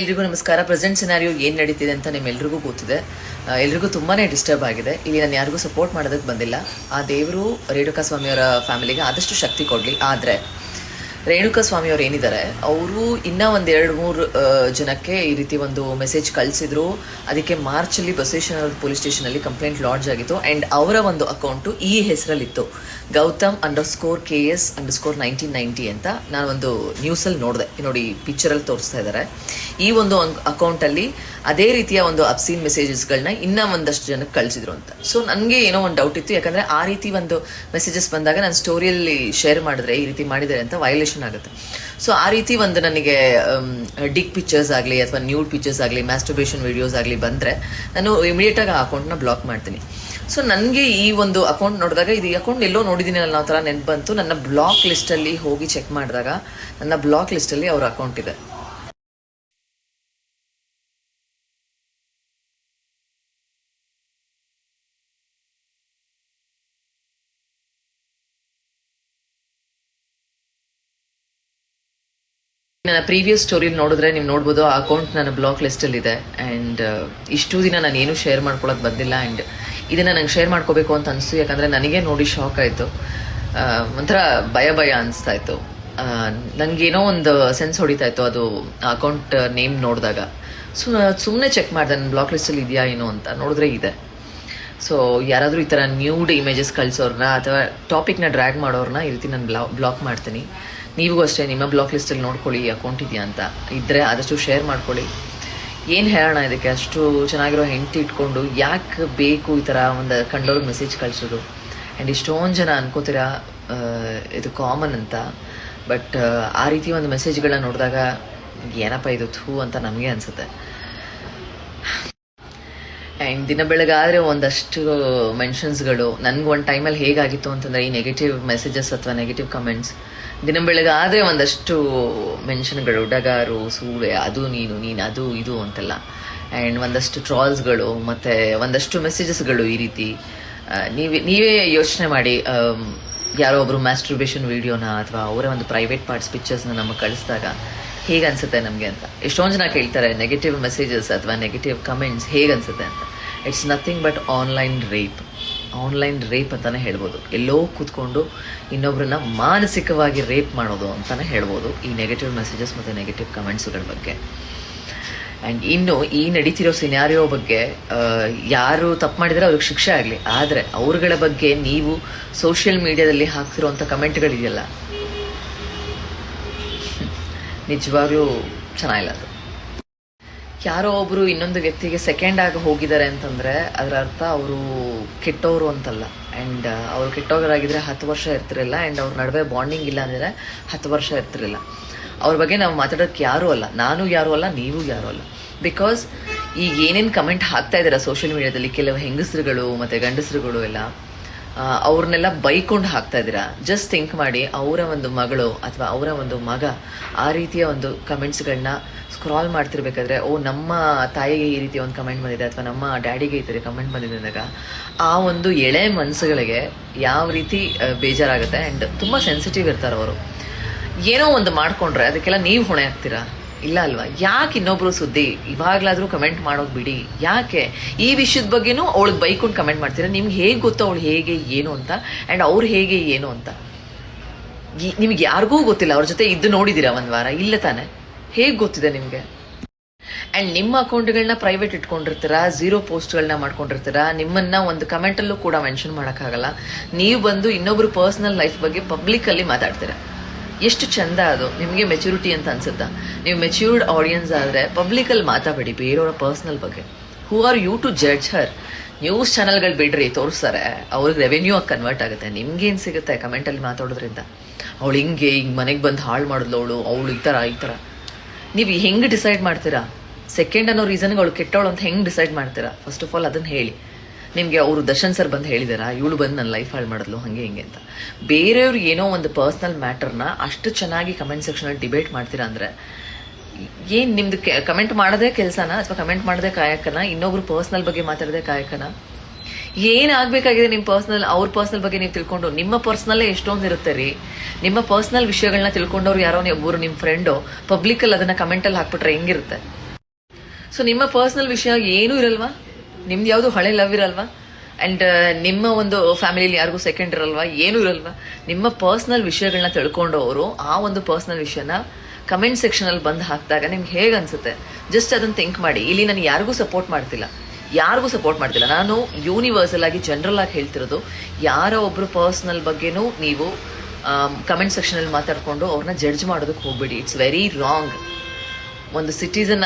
ಎಲ್ರಿಗೂ ನಮಸ್ಕಾರ. Present scenario ಏನು ನಡೀತಿದೆ ಅಂತ ನಿಮ್ಮೆಲ್ರಿಗೂ ಗೊತ್ತಿದೆ. ಎಲ್ರಿಗೂ ತುಂಬಾನೇ ಡಿಸ್ಟರ್ಬ್ ಆಗಿದೆ. ಇಲ್ಲಿ ನಾನು ಯಾರಿಗೂ ಸಪೋರ್ಟ್ ಮಾಡೋದಕ್ಕೆ ಬಂದಿಲ್ಲ. ಆ ದೇವರು ರೇಣುಕಾ ಸ್ವಾಮಿಯವರ ಫ್ಯಾಮಿಲಿಗೆ ಆದಷ್ಟು ಶಕ್ತಿ ಕೊಡಲಿ. ಆದರೆ ರೇಣುಕಾ ಸ್ವಾಮಿಯವರು ಏನಿದ್ದಾರೆ, ಅವರು ಇನ್ನೂ ಒಂದು ಎರಡು ಮೂರು ಜನಕ್ಕೆ ಈ ರೀತಿ ಒಂದು ಮೆಸೇಜ್ ಕಳಿಸಿದ್ರು. ಅದಕ್ಕೆ ಮಾರ್ಚಲ್ಲಿ ಬಸವೇಶ್ವರ ಪೊಲೀಸ್ ಸ್ಟೇಷನಲ್ಲಿ ಕಂಪ್ಲೇಂಟ್ ಲಾಡ್ಜ್ ಆಗಿತ್ತು. ಆ್ಯಂಡ್ ಅವರ ಒಂದು ಅಕೌಂಟು ಈ ಹೆಸರಲ್ಲಿತ್ತು. Gautham underscore K S underscore nineteen ninety ಅಂತ ನಾನು ಒಂದು ನ್ಯೂಸಲ್ಲಿ ನೋಡಿದೆ. ನೋಡಿ ಪಿಕ್ಚರಲ್ಲಿ ತೋರಿಸ್ತಾ ಇದ್ದಾರೆ ಈ ಒಂದು ಅಕೌಂಟಲ್ಲಿ ಅದೇ ರೀತಿಯ ಒಂದು ಅಬ್ಸೀನ್ ಮೆಸೇಜಸ್ಗಳನ್ನ ಇನ್ನೂ ಒಂದಷ್ಟು ಜನಕ್ಕೆ ಕಳಿಸಿದ್ರು ಅಂತ. ಸೊ ನನಗೆ ಏನೋ ಒಂದು ಡೌಟ್ ಇತ್ತು. ಯಾಕಂದರೆ ಆ ರೀತಿ ಒಂದು ಮೆಸೇಜಸ್ ಬಂದಾಗ ನಾನು ಸ್ಟೋರಿಯಲ್ಲಿ ಶೇರ್ ಮಾಡಿದ್ರೆ, ಈ ರೀತಿ ಮಾಡಿದ್ದಾರೆ ಅಂತ ವೈಲೇಷನ್ ಆಗುತ್ತೆ. ಸೊ ಆ ರೀತಿ ಒಂದು ನನಗೆ ಡಿಕ್ ಪಿಕ್ಚರ್ಸ್ ಆಗಲಿ ಅಥವಾ ನ್ಯೂಡ್ ಪಿಕ್ಚರ್ಸ್ ಆಗಲಿ ಮ್ಯಾಸ್ಟರ್ಬೇಷನ್ ವಿಡಿಯೋಸ್ ಆಗಲಿ ಬಂದರೆ ನಾನು ಇಮಿಡಿಯೇಟಾಗಿ ಆ ಅಕೌಂಟ್ನ ಬ್ಲಾಕ್ ಮಾಡ್ತೀನಿ. ಸೊ ನನಗೆ ಈ ಒಂದು ಅಕೌಂಟ್ ನೋಡಿದಾಗ, ಇದು ಅಕೌಂಟ್ ಎಲ್ಲೋ ನೋಡಿದ್ದೀನಿ ಅನ್ನೋ ಥರ ನೆನಪು ಬಂತು. ನನ್ನ ಬ್ಲಾಕ್ ಲಿಸ್ಟಲ್ಲಿ ಹೋಗಿ ಚೆಕ್ ಮಾಡಿದಾಗ, ನನ್ನ ಬ್ಲಾಕ್ ಲಿಸ್ಟಲ್ಲಿ ಅವ್ರ ಅಕೌಂಟ್ ಇದೆ. ನನ್ನ ಪ್ರೀವಿಯಸ್ ಸ್ಟೋರಿ ನೋಡಿದ್ರೆ ನೀವು ನೋಡ್ಬೋದು, ಆ ಅಕೌಂಟ್ ನನ್ನ ಬ್ಲಾಕ್ ಲಿಸ್ಟಲ್ಲಿ ಇದೆ. ಆ್ಯಂಡ್ ಇಷ್ಟು ದಿನ ನಾನು ಏನೂ ಶೇರ್ ಮಾಡ್ಕೊಳಕ್ಕೆ ಬಂದಿಲ್ಲ. ಆ್ಯಂಡ್ ಇದನ್ನು ನಂಗೆ ಶೇರ್ ಮಾಡ್ಕೋಬೇಕು ಅಂತ ಅನಿಸ್ತು. ಯಾಕಂದರೆ ನನಗೆ ನೋಡಿ ಶಾಕ್ ಆಯಿತು. ಒಂಥರ ಭಯ ಭಯ ಅನಿಸ್ತಾ ಇತ್ತು. ನನಗೇನೋ ಒಂದು ಸೆನ್ಸ್ ಹೊಡಿತಾ ಇತ್ತು ಅದು ಅಕೌಂಟ್ ನೇಮ್ ನೋಡಿದಾಗ. ಸೊ ಸುಮ್ಮನೆ ಚೆಕ್ ಮಾಡಿದೆ, ನನ್ನ ಬ್ಲಾಕ್ ಲಿಸ್ಟಲ್ಲಿ ಇದೆಯಾ ಏನೋ ಅಂತ. ನೋಡಿದ್ರೆ ಇದೆ. ಸೊ ಯಾರಾದರೂ ಈ ಥರ ನ್ಯೂಡ್ ಇಮೇಜಸ್ ಕಳಿಸೋರ್ನ ಅಥವಾ ಟಾಪಿಕ್ನ ಡ್ರ್ಯಾಗ್ ಮಾಡೋರ್ನ ಈ ರೀತಿ ನಾನು ಬ್ಲಾ ಬ್ಲಾಕ್ ಮಾಡ್ತೀನಿ. ನೀವಿಗೂ ಅಷ್ಟೇ ನಿಮ್ಮ ಬ್ಲಾಕ್ ಲಿಸ್ಟಲ್ಲಿ ನೋಡ್ಕೊಳ್ಳಿ ಅಕೌಂಟ್ ಇದೆಯಾ ಅಂತ. ಇದ್ದರೆ ಆದಷ್ಟು ಶೇರ್ ಮಾಡ್ಕೊಳ್ಳಿ. ಏನು ಹೇಳೋಣ ಇದಕ್ಕೆ? ಅಷ್ಟು ಚೆನ್ನಾಗಿರೋ ಹೆಂಡತಿ ಇಟ್ಕೊಂಡು ಯಾಕೆ ಬೇಕು ಈ ಥರ ಒಂದು ಕಂಡೋರಿಗೆ ಮೆಸೇಜ್ ಕಳಿಸೋದು? ಆ್ಯಂಡ್ ಇಷ್ಟೊಂದು ಜನ ಅನ್ಕೋತೀರಾ ಇದು ಕಾಮನ್ ಅಂತ. ಬಟ್ ಆ ರೀತಿ ಒಂದು ಮೆಸೇಜ್ಗಳನ್ನ ನೋಡಿದಾಗ ಏನಪ್ಪ ಇದು ಥೂ ಅಂತ ನಮಗೆ ಅನಿಸುತ್ತೆ. ಆ್ಯಂಡ್ ದಿನ ಬೆಳಗಾದರೆ ಒಂದಷ್ಟು ಮೆನ್ಷನ್ಸ್ಗಳು ನನಗೆ ಒಂದು ಟೈಮಲ್ಲಿ ಹೇಗಾಗಿತ್ತು ಅಂತಂದರೆ ಈ ನೆಗೆಟಿವ್ ಮೆಸೇಜಸ್ ಅಥವಾ ನೆಗೆಟಿವ್ ಕಮೆಂಟ್ಸ್ ದಿನ ಬೆಳಗಾದರೆ ಒಂದಷ್ಟು ಮೆನ್ಷನ್ಗಳು ಡಗಾರು ಸೂಳೆ, ಅದು ನೀನು ನೀನು, ಅದು ಇದು ಅಂತೆಲ್ಲ. ಆ್ಯಂಡ್ ಒಂದಷ್ಟು ಟ್ರಾಲ್ಸ್ಗಳು ಮತ್ತು ಒಂದಷ್ಟು ಮೆಸೇಜಸ್ಗಳು ಈ ರೀತಿ. ನೀವೇ ನೀವೇ ಯೋಚನೆ ಮಾಡಿ ಯಾರೋ ಒಬ್ಬರು ಮ್ಯಾಸ್ಟ್ರಿಬೇಷನ್ ವೀಡಿಯೋನ ಅಥವಾ ಅವರ ಒಂದು ಪ್ರೈವೇಟ್ ಪಾರ್ಟ್ಸ್ ಪಿಕ್ಚರ್ಸ್ನ ನಮಗೆ ಕಳಿಸಿದಾಗ ಹೇಗೆ ಅನಿಸುತ್ತೆ ನಮಗೆ ಅಂತ. ಎಷ್ಟೊಂದು ಜನ ಕೇಳ್ತಾರೆ ನೆಗೆಟಿವ್ ಮೆಸೇಜಸ್ ಅಥವಾ ನೆಗೆಟಿವ್ ಕಮೆಂಟ್ಸ್ ಹೇಗೆ ಅನಿಸುತ್ತೆ ಅಂತ. It's nothing but online rape online rape ಅಂತಲೇ ಹೇಳ್ಬೋದು. ಎಲ್ಲೋ ಕೂತ್ಕೊಂಡು ಇನ್ನೊಬ್ಬರನ್ನ ಮಾನಸಿಕವಾಗಿ ರೇಪ್ ಮಾಡೋದು ಅಂತಲೇ ಹೇಳ್ಬೋದು. ಈ ನೆಗೆಟಿವ್ ಮೆಸೇಜಸ್ ಮತ್ತು ನೆಗೆಟಿವ್ ಕಮೆಂಟ್ಸ್ಗಳ ಬಗ್ಗೆ. ಆ್ಯಂಡ್ ಇನ್ನು ಈ ನಡೀತಿರೋ ಸಿನಾರಿಯೋ ಬಗ್ಗೆ ಯಾರು ತಪ್ಪು ಮಾಡಿದರೆ ಅವ್ರಿಗೆ ಶಿಕ್ಷೆ ಆಗಲಿ. ಆದರೆ ಅವ್ರಗಳ ಬಗ್ಗೆ ನೀವು ಸೋಷಿಯಲ್ ಮೀಡಿಯಾದಲ್ಲಿ ಹಾಕ್ತಿರೋಂಥ ಕಮೆಂಟ್ಗಳಿದೆಯಲ್ಲ ನಿಜವಾಗ್ಲೂ ಚೆನ್ನಾಗಿಲ್ಲ ಅದು. ಯಾರೋ ಒಬ್ರು ಇನ್ನೊಂದು ವ್ಯಕ್ತಿಗೆ ಸೆಕೆಂಡ್ ಆಗಿ ಹೋಗಿದ್ದಾರೆ ಅಂತಂದ್ರೆ ಅದರ ಅರ್ಥ ಅವರು ಕೆಟ್ಟವರು ಅಂತಲ್ಲ. ಅಂಡ್ ಅವರು ಕೆಟ್ಟೋಗರಾಗಿದ್ರೆ ಹತ್ತು ವರ್ಷ ಇರ್ತಿರಲಿಲ್ಲ. ಆ್ಯಂಡ್ ಅವ್ರ ನಡುವೆ ಬಾಂಡಿಂಗ್ ಇಲ್ಲ ಅಂದ್ರೆ ಹತ್ತು ವರ್ಷ ಇರ್ತಿರಲಿಲ್ಲ. ಅವ್ರ ಬಗ್ಗೆ ನಾವು ಮಾತಾಡೋಕೆ ಯಾರೂ ಅಲ್ಲ. ನಾನು ಯಾರೂ ಅಲ್ಲ, ನೀವು ಯಾರೂ ಅಲ್ಲ. ಬಿಕಾಸ್ ಈಗ ಏನೇನು ಕಮೆಂಟ್ ಹಾಕ್ತಾ ಇದ್ದಾರೆ ಸೋಷಿಯಲ್ ಮೀಡಿಯಾದಲ್ಲಿ ಕೆಲವು ಹೆಂಗಸರುಗಳು ಮತ್ತು ಗಂಡಸರುಗಳು ಎಲ್ಲ. ಅವ್ರನ್ನೆಲ್ಲ ಬೈಕೊಂಡು ಹಾಕ್ತಾ ಇದ್ದೀರಾ? ಜಸ್ಟ್ ಥಿಂಕ್ ಮಾಡಿ, ಅವರ ಒಂದು ಮಗಳು ಅಥವಾ ಅವರ ಒಂದು ಮಗ ಆ ರೀತಿಯ ಒಂದು ಕಮೆಂಟ್ಸ್ಗಳನ್ನ ಸ್ಕ್ರಾಲ್ ಮಾಡ್ತಿರ್ಬೇಕಾದ್ರೆ, ಓ, ನಮ್ಮ ತಾಯಿಗೆ ಈ ರೀತಿಯ ಒಂದು ಕಮೆಂಟ್ ಬಂದಿದೆ ಅಥವಾ ನಮ್ಮ ಡ್ಯಾಡಿಗೆ ಈ ಥರ ಕಮೆಂಟ್ ಬಂದಿದೆ ಅಂದಾಗ, ಆ ಒಂದು ಎಳೆ ಮನಸ್ಸುಗಳಿಗೆ ಯಾವ ರೀತಿ ಬೇಜಾರಾಗುತ್ತೆ ಆ್ಯಂಡ್ ತುಂಬ ಸೆನ್ಸಿಟಿವ್ ಇರ್ತಾರೆ ಅವರು. ಏನೋ ಒಂದು ಮಾಡಿಕೊಂಡ್ರೆ ಅದಕ್ಕೆಲ್ಲ ನೀವು ಹೊಣೆ ಆಗ್ತೀರಾ? ಇಲ್ಲ ಅಲ್ವಾ? ಯಾಕೆ ಇನ್ನೊಬ್ರು ಸುದ್ದಿ ಇವಾಗ್ಲಾದ್ರೂ ಕಮೆಂಟ್ ಮಾಡೋದು ಬಿಡಿ. ಯಾಕೆ? ಈ ವಿಷಯದ ಬಗ್ಗೆನೂ ಅವಳಿಗೆ ಬೈಕೊಂಡು ಕಮೆಂಟ್ ಮಾಡ್ತೀರಾ? ನಿಮ್ಗೆ ಹೇಗೆ ಗೊತ್ತು ಅವಳು ಹೇಗೆ, ಏನು ಅಂತ? ಆ್ಯಂಡ್ ಅವ್ರು ಹೇಗೆ, ಏನು ಅಂತ? ನಿಮ್ಗೆ ಯಾರಿಗೂ ಗೊತ್ತಿಲ್ಲ. ಅವ್ರ ಜೊತೆ ಇದ್ದು ನೋಡಿದ್ದೀರಾ ಒಂದು ವಾರ? ಇಲ್ಲ ತಾನೆ. ಹೇಗೆ ಗೊತ್ತಿದೆ ನಿಮಗೆ? ಆ್ಯಂಡ್ ನಿಮ್ಮ ಅಕೌಂಟ್ಗಳನ್ನ ಪ್ರೈವೇಟ್ ಇಟ್ಕೊಂಡಿರ್ತೀರಾ? ಝೀರೋ ಪೋಸ್ಟ್ಗಳನ್ನ ಮಾಡ್ಕೊಂಡಿರ್ತೀರಾ? ನಿಮ್ಮನ್ನ ಒಂದು ಕಮೆಂಟಲ್ಲೂ ಕೂಡ ಮೆನ್ಷನ್ ಮಾಡೋಕ್ಕಾಗಲ್ಲ. ನೀವು ಬಂದು ಇನ್ನೊಬ್ರು ಪರ್ಸ್ನಲ್ ಲೈಫ್ ಬಗ್ಗೆ ಪಬ್ಲಿಕಲ್ಲಿ ಮಾತಾಡ್ತೀರಾ? ಎಷ್ಟು ಚಂದ ಅದು. ನಿಮಗೆ ಮೆಚುರಿಟಿ ಅಂತ ಅನ್ಸುತ್ತಾ? ನೀವು ಮೆಚ್ಯೂರ್ಡ್ ಆಡಿಯನ್ಸ್ ಆದರೆ ಪಬ್ಲಿಕಲ್ಲಿ ಮಾತಾಡಬೇಡಿ, ಬೇರೆಯವರ ಪರ್ಸ್ನಲ್ ಬಗ್ಗೆ. Who are you to judge her news ಚಾನಲ್ಗಳು ಬಿಡ್ರಿ, ತೋರಿಸ್ತಾರೆ. ಅವ್ರಿಗೆ ರೆವೆನ್ಯೂ ಆಗಿ ಕನ್ವರ್ಟ್ ಆಗುತ್ತೆ. ನಿಮ್ಗೇನು ಸಿಗುತ್ತೆ ಕಮೆಂಟಲ್ಲಿ ಮಾತಾಡೋದ್ರಿಂದ? ಅವಳು ಹಿಂಗೆ ಹಿಂಗೆ ಮನೆಗೆ ಬಂದು ಹಾಳು ಮಾಡಿದ್ಲು ಅವಳು ಅವಳು ಈ ಥರ ಈ ಥರ ನೀವು ಹೆಂಗೆ ಡಿಸೈಡ್ ಮಾಡ್ತೀರಾ? ಸೆಕೆಂಡ್ ಅನ್ನೋ ರೀಸನ್ಗೆ ಅವಳು ಕೆಟ್ಟವಳು ಅಂತ ಹೆಂಗೆ ಡಿಸೈಡ್ ಮಾಡ್ತೀರಾ? ಫಸ್ಟ್ ಆಫ್ ಆಲ್ ಅದನ್ನು ಹೇಳಿ. ನಿಮಗೆ ಅವರು ದರ್ಶನ್ ಸರ್ ಬಂದು ಹೇಳಿದಾರ? ಇವಳು ಬಂದು ನನ್ನ ಲೈಫ್ ಹಾಳು ಮಾಡಿದ್ಲು, ಹಾಗೆ ಹಿಂಗೆ ಅಂತ. ಬೇರೆಯವ್ರು ಏನೋ ಒಂದು ಪರ್ಸ್ನಲ್ ಮ್ಯಾಟರ್ನ ಅಷ್ಟು ಚೆನ್ನಾಗಿ ಕಮೆಂಟ್ ಸೆಕ್ಷನಲ್ಲಿ ಡಿಬೇಟ್ ಮಾಡ್ತೀರಾ ಅಂದರೆ, ಏನು ನಿಮ್ದು ಕಮೆಂಟ್ ಮಾಡೋದೇ ಕೆಲಸನ ಅಥವಾ ಕಮೆಂಟ್ ಮಾಡೋದೇ ಕಾಯಕನ, ಇನ್ನೊಬ್ರು ಪರ್ಸ್ನಲ್ ಬಗ್ಗೆ ಮಾತಾಡದೆ ಕಾಯಕನ? ಏನ್ ಆಗ್ಬೇಕಾಗಿದೆ ನಿಮ್ಮ ಪರ್ಸನಲ್ ಅವ್ರ ಪರ್ಸನಲ್ ಬಗ್ಗೆ ನೀವು ತಿಳ್ಕೊಂಡು? ನಿಮ್ಮ ಪರ್ಸ್ನಲ್ಲೇ ಎಷ್ಟೊಂದು ಇರುತ್ತೆ ರೀ? ನಿಮ್ಮ ಪರ್ಸನಲ್ ವಿಷಯಗಳನ್ನ ತಿಳ್ಕೊಂಡವ್ರು ಯಾರೋ ಒಬ್ಬರು ನಿಮ್ಮ ಫ್ರೆಂಡು ಪಬ್ಲಿಕಲ್ಲಿ ಅದನ್ನ ಕಮೆಂಟಲ್ಲಿ ಹಾಕ್ಬಿಟ್ರೆ ಹೆಂಗಿರುತ್ತೆ? ಸೊ ನಿಮ್ಮ ಪರ್ಸನಲ್ ವಿಷಯ ಏನೂ ಇರಲ್ವಾ? ನಿಮ್ದು ಯಾವುದು ಹಳೆ ಲವ್ ಇರಲ್ವಾ? ಆ್ಯಂಡ್ ನಿಮ್ಮ ಒಂದು ಫ್ಯಾಮಿಲಿಲಿ ಯಾರಿಗೂ ಸೆಕೆಂಡ್ ಇರಲ್ವಾ? ಏನೂ ಇರಲ್ವಾ? ನಿಮ್ಮ ಪರ್ಸ್ನಲ್ ವಿಷಯಗಳನ್ನ ತಿಳ್ಕೊಂಡು ಅವರು ಆ ಒಂದು ಪರ್ಸ್ನಲ್ ವಿಷಯನ ಕಮೆಂಟ್ ಸೆಕ್ಷನಲ್ಲಿ ಬಂದು ಹಾಕಿದಾಗ ನಿಮ್ಗೆ ಹೇಗೆ ಅನ್ಸುತ್ತೆ? ಜಸ್ಟ್ ಅದನ್ನು ಥಿಂಕ್ ಮಾಡಿ. ಇಲ್ಲಿ ನಾನು ಯಾರಿಗೂ ಸಪೋರ್ಟ್ ಮಾಡ್ತಿಲ್ಲ. ಯಾರಿಗೂ ಸಪೋರ್ಟ್ ಮಾಡ್ತಿಲ್ಲ. ನಾನು ಯೂನಿವರ್ಸಲ್ ಆಗಿ ಜನರಲ್ ಆಗಿ ಹೇಳ್ತಿರೋದು, ಯಾರೋ ಒಬ್ಬರು ಪರ್ಸ್ನಲ್ ಬಗ್ಗೆನೂ ನೀವು ಕಮೆಂಟ್ ಸೆಕ್ಷನಲ್ಲಿ ಮಾತಾಡ್ಕೊಂಡು ಅವ್ರನ್ನ ಜಡ್ಜ್ ಮಾಡೋದಕ್ಕೆ ಹೋಗ್ಬೇಡಿ. ಇಟ್ಸ್ ವೆರಿ ರಾಂಗ್ ಒಂದು ಸಿಟಿಸನ್